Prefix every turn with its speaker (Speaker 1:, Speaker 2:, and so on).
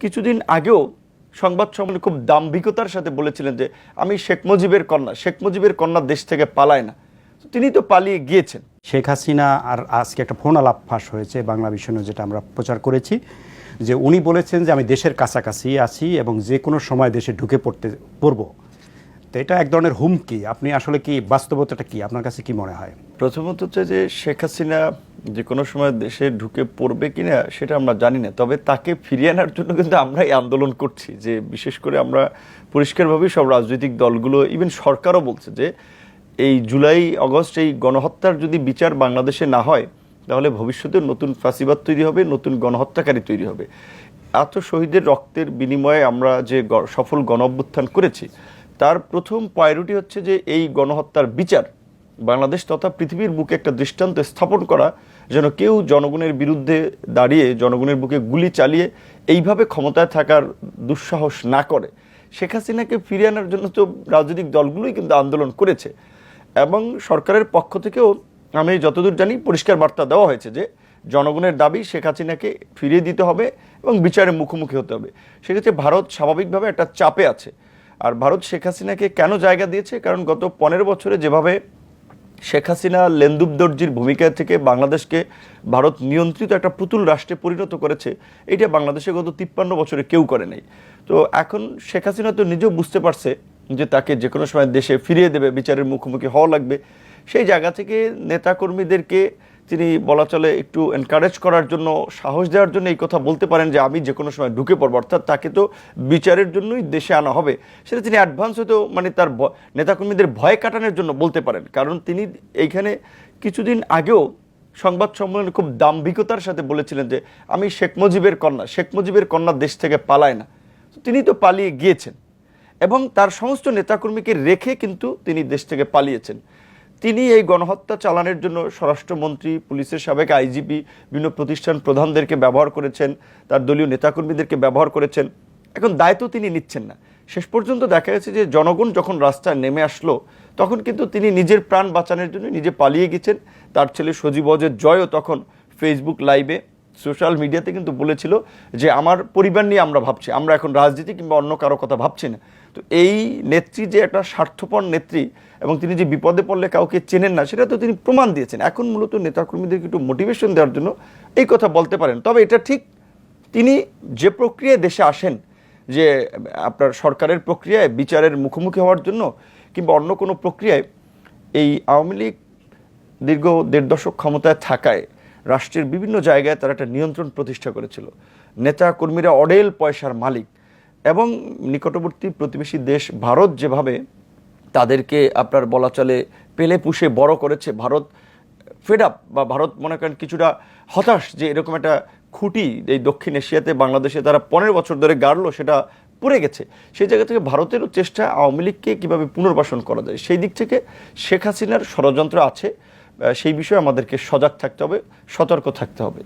Speaker 1: কিছুদিন আগেও সংবাদ সম্মেলনে খুব দাম্ভিকতার সাথে বলেছিলেন যে, আমি শেখ মুজিবের কন্যা, শেখ মুজিবের কন্যা দেশ থেকে পালায় না। তিনি তো পালিয়ে গিয়েছেন।
Speaker 2: শেখ হাসিনা আর আজকে একটা ফোন আলাপ ফাঁস হয়েছে বাংলা বিষয়ে যেটা আমরা প্রচার করেছি, যে উনি বলেছেন যে, আমি দেশের কাছাকাছি আছি এবং যে কোনো সময় দেশে ঢুকে পড়তে, পড়ব। তো এটা এক ধরনের হুমকি। আপনি আসলে কি বাস্তবতাটা কি? আপনার কাছে কি মনে হয়?
Speaker 1: প্রথমত হচ্ছে যে শেখ হাসিনা যে কোনো সময় দেশে ঢুকে পড়বে কিনা সেটা আমরা জানি না। তবে তাকে ফিরিয়ে আনার জন্য কিন্তু আমরা এই আন্দোলন করছি যে বিশেষ করে আমরা পরিষ্কারভাবে সব রাজনৈতিক দলগুলো ইভেন সরকারও বলছে যে এই জুলাই আগস্ট এই গণহত্যার যদি বিচার বাংলাদেশে না হয়, তাহলে ভবিষ্যতে নতুন ফাঁসিবাদ তৈরি হবে, নতুন গণহত্যাকারী তৈরি হবে। এত শহীদের রক্তের বিনিময়ে আমরা যে সফল গণ করেছি তার প্রথম প্রায়োরিটি হচ্ছে যে এই গণহত্যার বিচার বাংলাদেশ তথা পৃথিবীর বুকে একটা দৃষ্টান্ত স্থাপন করা, যেন কেউ জনগণের বিরুদ্ধে দাঁড়িয়ে জনগণের বুকে গুলি চালিয়ে এইভাবে ক্ষমতায় থাকার দুঃসাহস না করে। শেখ হাসিনাকে ফিরিয়ে আনার জন্য তো রাজনৈতিক দলগুলোই কিন্তু আন্দোলন করেছে। এবং সরকারের পক্ষ থেকেও আমি যতদূর জানি পরিষ্কার বার্তা দেওয়া হয়েছে যে জনগণের দাবি শেখ হাসিনাকে ফিরিয়ে দিতে হবে এবং বিচারের মুখোমুখি হতে হবে। সেক্ষেত্রে ভারত স্বাভাবিকভাবে একটা চাপে আছে। আর ভারত শেখ হাসিনাকে কেন জায়গা দিয়েছে? কারণ গত পনেরো বছরে যেভাবে শেখ হাসিনা লেন্দুব দর্জির ভূমিকা থেকে বাংলাদেশকে ভারত নিয়ন্ত্রিত একটা পুতুল রাষ্ট্রে পরিণত করেছে, এটা বাংলাদেশে গত তিপ্পান্ন বছরে কেউ করে নাই। তো এখন শেখ হাসিনা তো নিজেও বুঝতে পারছে যে তাকে যে কোনো সময় দেশে ফিরিয়ে দেবে, বিচারের মুখোমুখি হওয়া লাগবে। সেই জায়গা থেকে নেতাকর্মীদেরকে তিনি বলা চলে একটু এনকারেজ করার জন্য, সাহস দেওয়ার জন্য এই কথা বলতে পারেন যে আমি যে কোনো সময় ঢুকে পড়ব। অর্থাৎ তাকে তো বিচারের জন্যই দেশে আনা হবে। সেটা তিনি অ্যাডভান্স হয়তো মানে তার নেতাকর্মীদের ভয় কাটানোর জন্য বলতে পারেন। কারণ তিনি এইখানে কিছুদিন আগেও সংবাদ সম্মেলনে খুব দাম্ভিকতার সাথে বলেছিলেন যে, আমি শেখ মুজিবের কন্যা, শেখ মুজিবের কন্যা দেশ থেকে পালায় না। তিনি তো পালিয়ে গিয়েছেন। এবং তার সমস্ত নেতাকর্মীকে রেখে কিন্তু তিনি দেশ থেকে পালিয়েছেন। তিনি এই গণহত্যা চালানোর জন্য স্বরাষ্ট্রমন্ত্রী, পুলিশের সাবেক আইজিপি, বিভিন্ন প্রতিষ্ঠান প্রধানদেরকে ব্যবহার করেছেন, তার দলীয় নেতাকর্মীদেরকে ব্যবহার করেছেন। এখন দায়িত্ব তিনি নিচ্ছেন না। শেষ পর্যন্ত দেখা গেছে যে জনগণ যখন রাস্তায় নেমে আসলো, তখন কিন্তু তিনি নিজের প্রাণ বাঁচানোর জন্য নিজে পালিয়ে গেছেন। তার ছেলে সজীব অজের জয়ও তখন ফেসবুক লাইভে সোশ্যাল মিডিয়াতে কিন্তু বলেছিল যে আমার পরিবার নিয়ে আমরা ভাবছি, আমরা এখন রাজনীতি কিংবা অন্য কারও কথা ভাবছি না। তো এই নেত্রী যে একটা স্বার্থপর নেত্রী এবং তিনি যে বিপদে পড়লে কাউকে চেনেন না, সেটা তো তিনি প্রমাণ দিয়েছেন। এখন মূলত নেতাকর্মীদেরকে একটু মোটিভেশন দেওয়ার জন্য এই কথা বলতে পারেন। তবে এটা ঠিক তিনি যে প্রক্রিয়ায় দেশে আসেন, যে আপনার সরকারের প্রক্রিয়ায়, বিচারের মুখোমুখি হওয়ার জন্য কিংবা অন্য কোনো প্রক্রিয়ায়, এই আওয়ামী লীগ দীর্ঘ দেড় দশক ক্ষমতায় থাকায় রাষ্ট্রের বিভিন্ন জায়গায় তারা একটা নিয়ন্ত্রণ প্রতিষ্ঠা করেছিল। নেতা কর্মীরা অডেল পয়সার মালিক এবং নিকটবর্তী প্রতিবেশী দেশ ভারত যেভাবে তাদেরকে আপনার বলা চলে পেলে পুষে বড় করেছে, ভারত ফেড আপ বা ভারত মনে করেন কিছুটা হতাশ যে এরকম একটা খুঁটি এই দক্ষিণ এশিয়াতে বাংলাদেশে তারা পনেরো বছর ধরে গাড়লো, সেটা পড়ে গেছে। সেই জায়গা থেকে ভারতেরও চেষ্টা আওয়ামী লীগকে কীভাবে পুনর্বাসন করা যায়, সেই দিক থেকে শেখ হাসিনার ষড়যন্ত্র আছে। সেই বিষয়ে আমাদেরকে সজাগ থাকতে হবে সতর্ক থাকতে হবে।